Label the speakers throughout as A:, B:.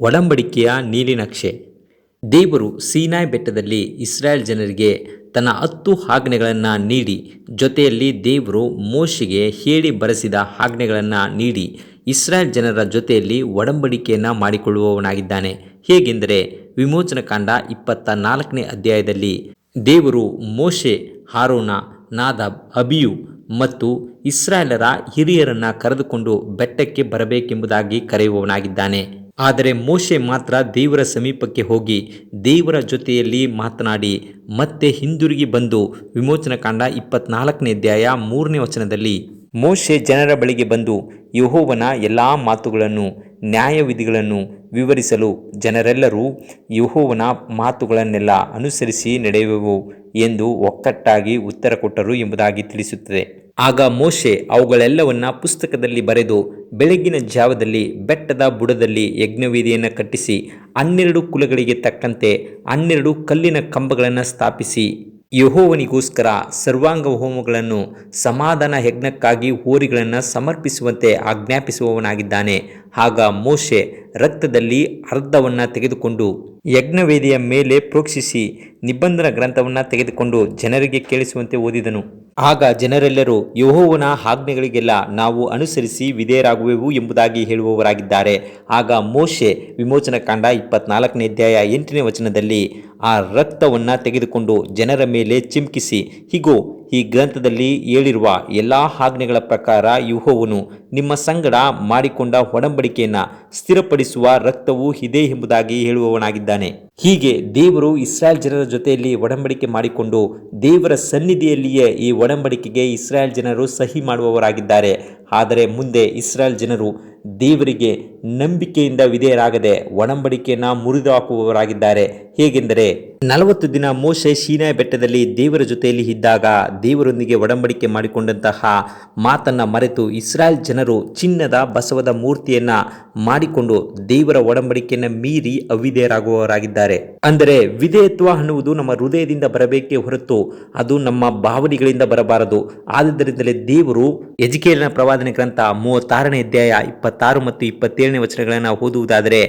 A: ಒಡಂಬಡಿಕೆಯ ನೀಲಿನಕ್ಷೆ ದೇವರು ಸೀನಾಯ್ ಬೆಟ್ಟದಲ್ಲಿ ಇಸ್ರಾಯೇಲ್ ಜನರಿಗೆ ತನ್ನ ಹತ್ತು ಆಜ್ಞೆಗಳನ್ನು ನೀಡಿ, ಜೊತೆಯಲ್ಲಿ ದೇವರು ಮೋಶಿಗೆ ಹೇಳಿ ಬರೆಸಿದ ಆಜ್ಞೆಗಳನ್ನು ನೀಡಿ, ಇಸ್ರಾಯೇಲ್ ಜನರ ಜೊತೆಯಲ್ಲಿ ಒಡಂಬಡಿಕೆಯನ್ನು ಮಾಡಿಕೊಳ್ಳುವವನಾಗಿದ್ದಾನೆ. ಹೇಗೆಂದರೆ ವಿಮೋಚನಕಾಂಡ ಇಪ್ಪತ್ತ ನಾಲ್ಕನೇ ಅಧ್ಯಾಯದಲ್ಲಿ ದೇವರು ಮೋಶೆ, ಹಾರೋನ, ನಾದಾಬ್, ಅಬಿಯು ಮತ್ತು ಇಸ್ರಾಯೇಲರ ಹಿರಿಯರನ್ನು ಕರೆದುಕೊಂಡು ಬೆಟ್ಟಕ್ಕೆ ಬರಬೇಕೆಂಬುದಾಗಿ ಕರೆಯುವವನಾಗಿದ್ದಾನೆ. ಆದರೆ ಮೋಶೆ ಮಾತ್ರ ದೇವರ ಸಮೀಪಕ್ಕೆ ಹೋಗಿ ದೇವರ ಜೊತೆಯಲ್ಲಿ ಮಾತನಾಡಿ, ಮತ್ತೆ ಹಿಂದಿರುಗಿ ಬಂದು ವಿಮೋಚನಕಾಂಡ ಇಪ್ಪತ್ನಾಲ್ಕನೇ ಅಧ್ಯಾಯ ಮೂರನೇ ವಚನದಲ್ಲಿ, ಮೋಶೆ ಜನರ ಬಳಿಗೆ ಬಂದು ಯಹೋವನ ಎಲ್ಲ ಮಾತುಗಳನ್ನು, ನ್ಯಾಯವಿಧಿಗಳನ್ನು ವಿವರಿಸಲು ಜನರೆಲ್ಲರೂ ಯಹೋವನ ಮಾತುಗಳನ್ನೆಲ್ಲ ಅನುಸರಿಸಿ ನಡೆಯುವೆವು ಎಂದು ಒಕ್ಕಟ್ಟಾಗಿ ಉತ್ತರ ಕೊಟ್ಟರು ಎಂಬುದಾಗಿ ತಿಳಿಸುತ್ತದೆ. ಆಗ ಮೋಶೆ ಅವುಗಳೆಲ್ಲವನ್ನ ಪುಸ್ತಕದಲ್ಲಿ ಬರೆದು ಬೆಳಗಿನ ಜಾವದಲ್ಲಿ ಬೆಟ್ಟದ ಬುಡದಲ್ಲಿ ಯಜ್ಞವೇದಿಯನ್ನು ಕಟ್ಟಿಸಿ ಹನ್ನೆರಡು ಕುಲಗಳಿಗೆ ತಕ್ಕಂತೆ ಹನ್ನೆರಡು ಕಲ್ಲಿನ ಕಂಬಗಳನ್ನು ಸ್ಥಾಪಿಸಿ. ಯಹೋವನಿಗೋಸ್ಕರ ಸರ್ವಾಂಗ ಹೋಮಗಳನ್ನು ಸಮಾಧಾನ ಯಜ್ಞಕ್ಕಾಗಿ ಹೋರಿಗಳನ್ನು ಸಮರ್ಪಿಸುವಂತೆ ಆಜ್ಞಾಪಿಸುವವನಾಗಿದ್ದಾನೆ. ಆಗ ಮೋಶೆ ರಕ್ತದಲ್ಲಿ ಅರ್ಧವನ್ನು ತೆಗೆದುಕೊಂಡು ಯಜ್ಞವೇದಿಯ ಮೇಲೆ ಪ್ರೋಕ್ಷಿಸಿ ನಿಬಂಧನ ಗ್ರಂಥವನ್ನು ತೆಗೆದುಕೊಂಡು ಜನರಿಗೆ ಕೇಳಿಸುವಂತೆ ಓದಿದನು. ಆಗ ಜನರೆಲ್ಲರೂ ಯಹೋವನ ಆಜ್ಞೆಗಳಿಗೆಲ್ಲ ನಾವು ಅನುಸರಿಸಿ ವಿಧೇಯರಾಗುವೆವು ಎಂಬುದಾಗಿ ಹೇಳುವವರಾಗಿದ್ದಾರೆ. ಆಗ ಮೋಶೆ ವಿಮೋಚನಕಾಂಡ ಇಪ್ಪತ್ನಾಲ್ಕನೇ ಅಧ್ಯಾಯ ಎಂಟನೇ ವಚನದಲ್ಲಿ ಆ ರಕ್ತವನ್ನು ತೆಗೆದುಕೊಂಡು ಜನರ ಮೇಲೆ ಚಿಮ್ಕಿಸಿ ಹೀಗೋ ಈ ಗ್ರಂಥದಲ್ಲಿ ಹೇಳಿರುವ ಎಲ್ಲ ಆಜ್ಞೆಗಳ ಪ್ರಕಾರ ಯುಹೋವನು ನಿಮ್ಮ ಸಂಗಡ ಮಾಡಿಕೊಂಡ ಒಡಂಬಡಿಕೆಯನ್ನು ಸ್ಥಿರಪಡಿಸುವ ರಕ್ತವು ಇದೆ ಎಂಬುದಾಗಿ ಹೇಳುವವನಾಗಿದ್ದಾನೆ. ಹೀಗೆ ದೇವರು ಇಸ್ರಾಯೇಲ್ ಜನರ ಜೊತೆಯಲ್ಲಿ ಒಡಂಬಡಿಕೆ ಮಾಡಿಕೊಂಡು ದೇವರ ಸನ್ನಿಧಿಯಲ್ಲಿಯೇ ಈ ಒಡಂಬಡಿಕೆಗೆ ಇಸ್ರಾಯೇಲ್ ಜನರು ಸಹಿ ಮಾಡುವವರಾಗಿದ್ದಾರೆ. ಆದರೆ ಮುಂದೆ ಇಸ್ರಾಯೇಲ್ ಜನರು ದೇವರಿಗೆ ನಂಬಿಕೆಯಿಂದ ವಿಧೇಯರಾಗದೆ ಒಡಂಬಡಿಕೆಯನ್ನು ಮುರಿದು ಹಾಕುವವರಾಗಿದ್ದಾರೆ ಹೇಗೆಂದರೆ ನಲವತ್ತು ದಿನ ಮೋಶೆ ಶೀನಾಯ ಬೆಟ್ಟದಲ್ಲಿ ದೇವರ ಜೊತೆಯಲ್ಲಿ ಇದ್ದಾಗ ದೇವರೊಂದಿಗೆ ಒಡಂಬಡಿಕೆ ಮಾಡಿಕೊಂಡಂತಹ ಮಾತನ್ನು ಮರೆತು ಇಸ್ರಾಯೇಲ್ ಜನರು ಚಿನ್ನದ ಬಸವದ ಮೂರ್ತಿಯನ್ನ ಮಾಡಿಕೊಂಡು ದೇವರ ಒಡಂಬಡಿಕೆಯನ್ನು ಮೀರಿ ಅವಿಧೇಯರಾಗುವವರಾಗಿದ್ದಾರೆ. ಅಂದರೆ ವಿಧೇಯತ್ವ ಅನ್ನುವುದು ನಮ್ಮ ಹೃದಯದಿಂದ ಬರಬೇಕೇ ಹೊರತು ಅದು ನಮ್ಮ ಭಾವನೆಗಳಿಂದ ಬರಬಾರದು. ಆದ್ದರಿಂದಲೇ ದೇವರು ಎಜಿಕೇಲಿನ ಪ್ರವಾದನೆ ಗ್ರಂಥ ಮೂವತ್ತಾರನೇ ಅಧ್ಯಾಯ ಇಪ್ಪತ್ತಾರು ಮತ್ತು ಇಪ್ಪತ್ತೇಳನೇ ವಚನಗಳನ್ನು ಓದುವುದಾದರೆ,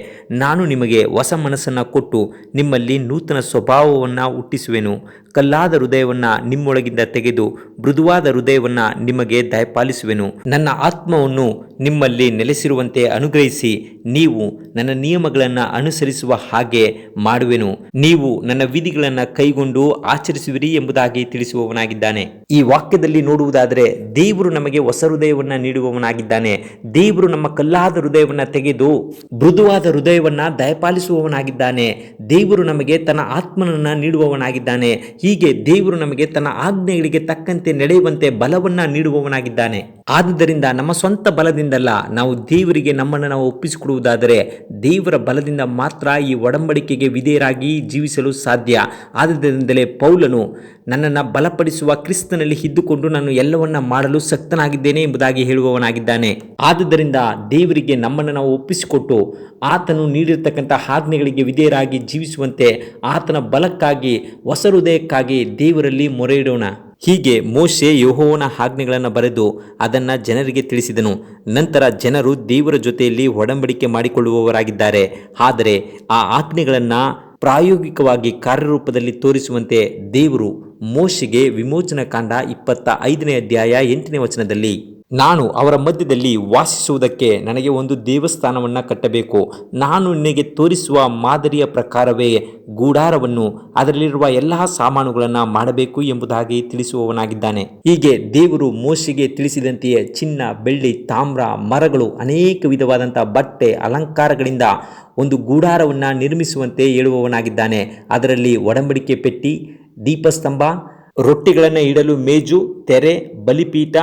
A: ನಾನು ನಿಮಗೆ ಹೊಸ ಮನಸ್ಸನ್ನು ಕೊಟ್ಟು ನಿಮ್ಮಲ್ಲಿ ನೂತನ ಸ್ವಭಾವವನ್ನು ಹುಟ್ಟಿಸುವೆನು. ಕಲ್ಲಾದ ಹೃದಯವನ್ನ ನಿಮ್ಮೊಳಗಿಂದ ತೆಗೆದು ಮೃದುವಾದ ಹೃದಯವನ್ನ ನಿಮಗೆ ದಯಪಾಲಿಸುವೆನು. ನನ್ನ ಆತ್ಮವನ್ನು ನಿಮ್ಮಲ್ಲಿ ನೆಲೆಸಿರುವಂತೆ ಅನುಗ್ರಹಿಸಿ ನೀವು ನನ್ನ ನಿಯಮಗಳನ್ನು ಅನುಸರಿಸುವ ಹಾಗೆ ಮಾಡುವೆನು. ನೀವು ನನ್ನ ವಿಧಿಗಳನ್ನು ಕೈಗೊಂಡು ಆಚರಿಸುವಿರಿ ಎಂಬುದಾಗಿ ತಿಳಿಸುವವನಾಗಿದ್ದಾನೆ. ಈ ವಾಕ್ಯದಲ್ಲಿ ನೋಡುವುದಾದರೆ, ದೇವರು ನಮಗೆ ಹೊಸ ಹೃದಯವನ್ನು ನೀಡುವವನಾಗಿದ್ದಾನೆ. ದೇವರು ನಮ್ಮ ಕಲ್ಲಾದ ಹೃದಯವನ್ನು ತೆಗೆದು ಮೃದುವಾದ ಹೃದಯವನ್ನು ದಯಪಾಲಿಸುವವನಾಗಿದ್ದಾನೆ. ದೇವರು ನಮಗೆ ತನ್ನ ಆತ್ಮನನ್ನು ನೀಡುವವನಾಗಿದ್ದಾನೆ. ಹೀಗೆ ದೇವರು ನಮಗೆ ತನ್ನ ಆಜ್ಞೆಗಳಿಗೆ ತಕ್ಕಂತೆ ನಡೆಯುವಂತೆ ಬಲವನ್ನ ನೀಡುವವನಾಗಿದ್ದಾನೆ. ಆದುದರಿಂದ ನಮ್ಮ ಸ್ವಂತ ಬಲದಿಂದಲ್ಲ ನಾವು ದೇವರಿಗೆ ನಮ್ಮನ್ನು ನಾವು ಒಪ್ಪಿಸಿಕೊಡುವುದಾದರೆ ದೇವರ ಬಲದಿಂದ ಮಾತ್ರ ಈ ಒಡಂಬಡಿಕೆಗೆ ವಿಧೇಯರಾಗಿ ಜೀವಿಸಲು ಸಾಧ್ಯ. ಆದ್ದರಿಂದಲೇ ಪೌಲನು ನನ್ನನ್ನು ಬಲಪಡಿಸುವ ಕ್ರಿಸ್ತನಲ್ಲಿ ಇದ್ದುಕೊಂಡು ನಾನು ಎಲ್ಲವನ್ನ ಮಾಡಲು ಸಕ್ತನಾಗಿದ್ದೇನೆ ಎಂಬುದಾಗಿ ಹೇಳುವವನಾಗಿದ್ದಾನೆ. ಆದುದರಿಂದ ದೇವರಿಗೆ ನಮ್ಮನ್ನು ನಾವು ಒಪ್ಪಿಸಿಕೊಟ್ಟು ಆತನು ನೀಡಿರತಕ್ಕಂಥ ಆಜ್ಞೆಗಳಿಗೆ ವಿಧೇಯರಾಗಿ ಜೀವಿಸುವಂತೆ ಆತನ ಬಲಕ್ಕಾಗಿ ಹೊಸ ಹೃದಯಕ್ಕಾಗಿ ದೇವರಲ್ಲಿ ಮೊರೆ ಇಡೋಣ ಹೀಗೆ ಮೋಶೆ ಯಹೋವನ ಆಜ್ಞೆಗಳನ್ನು ಬರೆದು ಅದನ್ನು ಜನರಿಗೆ ತಿಳಿಸಿದನು. ನಂತರ ಜನರು ದೇವರ ಜೊತೆಯಲ್ಲಿ ಒಡಂಬಡಿಕೆ ಮಾಡಿಕೊಳ್ಳುವವರಾಗಿದ್ದಾರೆ. ಆದರೆ ಆ ಆಜ್ಞೆಗಳನ್ನು ಪ್ರಾಯೋಗಿಕವಾಗಿ ಕಾರ್ಯರೂಪದಲ್ಲಿ ತೋರಿಸುವಂತೆ ದೇವರು ಮೋಶೆಗೆ ವಿಮೋಚನಾ ಕಾಂಡ ಇಪ್ಪತ್ತ ಐದನೇ ಅಧ್ಯಾಯ ಎಂಟನೇ ವಚನದಲ್ಲಿ ನಾನು ಅವರ ಮಧ್ಯದಲ್ಲಿ ವಾಸಿಸುವುದಕ್ಕೆ ನನಗೆ ಒಂದು ದೇವಸ್ಥಾನವನ್ನು ಕಟ್ಟಬೇಕು. ನಾನು ನಿನಗೆ ತೋರಿಸುವ ಮಾದರಿಯ ಪ್ರಕಾರವೇ ಗೂಡಾರವನ್ನು, ಅದರಲ್ಲಿರುವ ಎಲ್ಲ ಸಾಮಾನುಗಳನ್ನು ಮಾಡಬೇಕು ಎಂಬುದಾಗಿ ತಿಳಿಸುವವನಾಗಿದ್ದಾನೆ. ಹೀಗೆ ದೇವರು ಮೋಸಿಗೆ ತಿಳಿಸಿದಂತೆಯೇ ಚಿನ್ನ, ಬೆಳ್ಳಿ, ತಾಮ್ರ, ಮರಗಳು ಅನೇಕ ವಿಧವಾದಂಥ ಬಟ್ಟೆ, ಅಲಂಕಾರಗಳಿಂದ ಒಂದು ಗೂಡಾರವನ್ನು ನಿರ್ಮಿಸುವಂತೆ ಹೇಳುವವನಾಗಿದ್ದಾನೆ. ಅದರಲ್ಲಿ ಒಡಂಬಡಿಕೆ ಪೆಟ್ಟಿ, ದೀಪಸ್ತಂಭ ರೊಟ್ಟಿಗಳನ್ನು ಇಡಲು ಮೇಜು, ತೆರೆ, ಬಲಿಪೀಠ,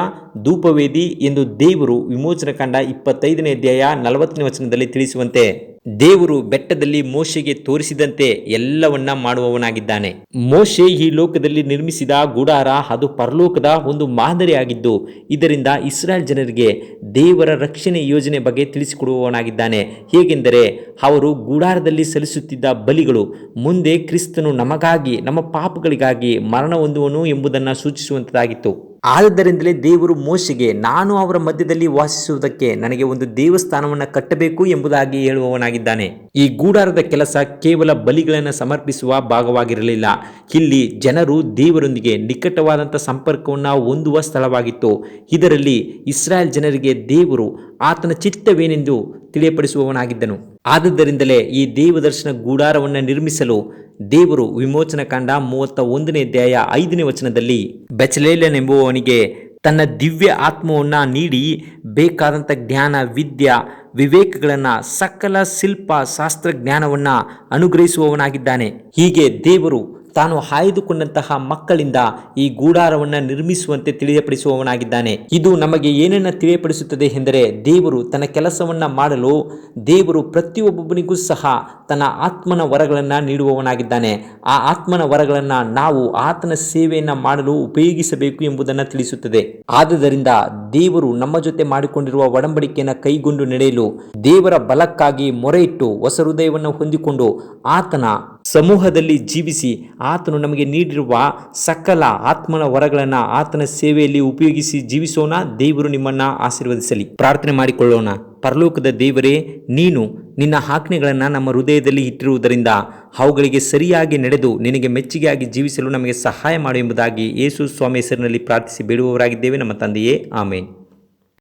A: ಧೂಪವೇದಿ ಎಂದು ದೇವರು ವಿಮೋಚನ ಕಂಡ ಇಪ್ಪತ್ತೈದನೇ ಅಧ್ಯಾಯ ನಲವತ್ತನೇ ವಚನದಲ್ಲಿ ತಿಳಿಸುವಂತೆ. ದೇವರು ಬೆಟ್ಟದಲ್ಲಿ ಮೋಶೆಗೆ ತೋರಿಸಿದಂತೆ ಎಲ್ಲವನ್ನ ಮಾಡುವವನಾಗಿದ್ದಾನೆ. ಮೋಶೆ ಈ ಲೋಕದಲ್ಲಿ ನಿರ್ಮಿಸಿದ ಗುಡಾರ ಅದು ಪರಲೋಕದ ಒಂದು ಮಾದರಿಯಾಗಿದ್ದು, ಇದರಿಂದ ಇಸ್ರಾಯೇಲ್ ಜನರಿಗೆ ದೇವರ ರಕ್ಷಣೆ ಯೋಜನೆ ಬಗ್ಗೆ ತಿಳಿಸಿಕೊಡುವವನಾಗಿದ್ದಾನೆ. ಹೇಗೆಂದರೆ, ಅವರು ಗುಡಾರದಲ್ಲಿ ಸಲ್ಲಿಸುತ್ತಿದ್ದ ಬಲಿಗಳು, ಮುಂದೆ ಕ್ರಿಸ್ತನು ನಮಗಾಗಿ, ನಮ್ಮ ಪಾಪಗಳಿಗಾಗಿ ಮರಣ ಹೊಂದುವನು ಎಂಬುದನ್ನು ಸೂಚಿಸುವಂತದಾಗಿತ್ತು ಆದ್ದರಿಂದಲೇ ದೇವರು ಮೋಶೆಗೆ, ನಾನು ಅವರ ಮಧ್ಯದಲ್ಲಿ ವಾಸಿಸುವುದಕ್ಕೆ ನನಗೆ ಒಂದು ದೇವಸ್ಥಾನವನ್ನು ಕಟ್ಟಬೇಕು ಎಂಬುದಾಗಿ ಹೇಳುವವನಾಗಿದ್ದಾನೆ. ಈ ಗೂಡಾರದ ಕೆಲಸ ಕೇವಲ ಬಲಿಗಳನ್ನು ಸಮರ್ಪಿಸುವ ಭಾಗವಾಗಿರಲಿಲ್ಲ. ಇಲ್ಲಿ ಜನರು ದೇವರೊಂದಿಗೆ ನಿಕಟವಾದಂಥ ಸಂಪರ್ಕವನ್ನು ಹೊಂದುವ ಸ್ಥಳವಾಗಿತ್ತು. ಇದರಲ್ಲಿ ಇಸ್ರಾಯೇಲ್ ಜನರಿಗೆ ದೇವರು ಆತನ ಚಿತ್ತವೇನೆಂದು ತಿಳಿಯಪಡಿಸುವವನಾಗಿದ್ದನು. ಆದುದರಿಂದಲೇ ಈ ದೇವದರ್ಶನ ಗೂಡಾರವನ್ನು ನಿರ್ಮಿಸಲು ದೇವರು ವಿಮೋಚನ ಕಾಂಡ ಮೂವತ್ತ ಒಂದನೇ ಅಧ್ಯಾಯ ಐದನೇ ವಚನದಲ್ಲಿ ಬೆಚಲೇಲನೆಂಬುವವನಿಗೆ ತನ್ನ ದಿವ್ಯ ಆತ್ಮವನ್ನು ನೀಡಿ ಬೇಕಾದಂಥ ಜ್ಞಾನ, ವಿದ್ಯಾ, ವಿವೇಕಗಳನ್ನು ಸಕಲ ಶಿಲ್ಪ ಶಾಸ್ತ್ರ ಜ್ಞಾನವನ್ನು ಅನುಗ್ರಹಿಸುವವನಾಗಿದ್ದಾನೆ. ಹೀಗೆ ದೇವರು ತಾನು ಹಾಯ್ದುಕೊಂಡಂತಹ ಮಕ್ಕಳಿಂದ ಈ ಗೂಡಾರವನ್ನು ನಿರ್ಮಿಸುವಂತೆ ತಿಳಿಯಪಡಿಸುವವನಾಗಿದ್ದಾನೆ. ಇದು ನಮಗೆ ಏನನ್ನ ತಿಳಿಯಪಡಿಸುತ್ತದೆ ಎಂದರೆ ದೇವರು ತನ್ನ ಕೆಲಸವನ್ನ ಮಾಡಲು ದೇವರು ಪ್ರತಿಯೊಬ್ಬನಿಗೂ ಸಹ ತನ್ನ ಆತ್ಮನ ವರಗಳನ್ನು ನೀಡುವವನಾಗಿದ್ದಾನೆ. ಆ ಆತ್ಮನ ವರಗಳನ್ನು ನಾವು ಆತನ ಸೇವೆಯನ್ನು ಮಾಡಲು ಉಪಯೋಗಿಸಬೇಕು ಎಂಬುದನ್ನು ತಿಳಿಸುತ್ತದೆ. ಆದುದರಿಂದ ದೇವರು ನಮ್ಮ ಜೊತೆ ಮಾಡಿಕೊಂಡಿರುವ ಒಡಂಬಡಿಕೆಯನ್ನು ಕೈಗೊಂಡು ನಡೆಯಲು ದೇವರ ಬಲಕ್ಕಾಗಿ ಮೊರೆಯಿಟ್ಟು ಹೊಸ ಹೃದಯವನ್ನು ಹೊಂದಿಕೊಂಡು ಆತನ ಸಮೂಹದಲ್ಲಿ ಜೀವಿಸಿ ಆತನು ನಮಗೆ ನೀಡಿರುವ ಸಕಲ ಆತ್ಮನ ವರಗಳನ್ನು ಆತನ ಸೇವೆಯಲ್ಲಿ ಉಪಯೋಗಿಸಿ ಜೀವಿಸೋಣ. ದೇವರು ನಿಮ್ಮನ್ನು ಆಶೀರ್ವದಿಸಲಿ. ಪ್ರಾರ್ಥನೆ ಮಾಡಿಕೊಳ್ಳೋಣ. ಪರಲೋಕದ ದೇವರೇ, ನೀನು ನಿನ್ನ ಆಜ್ಞೆಗಳನ್ನು ನಮ್ಮ ಹೃದಯದಲ್ಲಿ ಇಟ್ಟಿರುವುದರಿಂದ ಅವುಗಳಿಗೆ ಸರಿಯಾಗಿ ನಡೆದು ನಿನಗೆ ಮೆಚ್ಚುಗೆಯಾಗಿ ಜೀವಿಸಲು ನಮಗೆ ಸಹಾಯ ಮಾಡು ಎಂಬುದಾಗಿ ಯೇಸು ಸ್ವಾಮಿ ಹೆಸರಿನಲ್ಲಿ ಪ್ರಾರ್ಥಿಸಿ ಬೇಡುವವರಾಗಿದ್ದೇವೆ. ನಮ್ಮ ತಂದೆಯೇ, ಆಮೇನ್.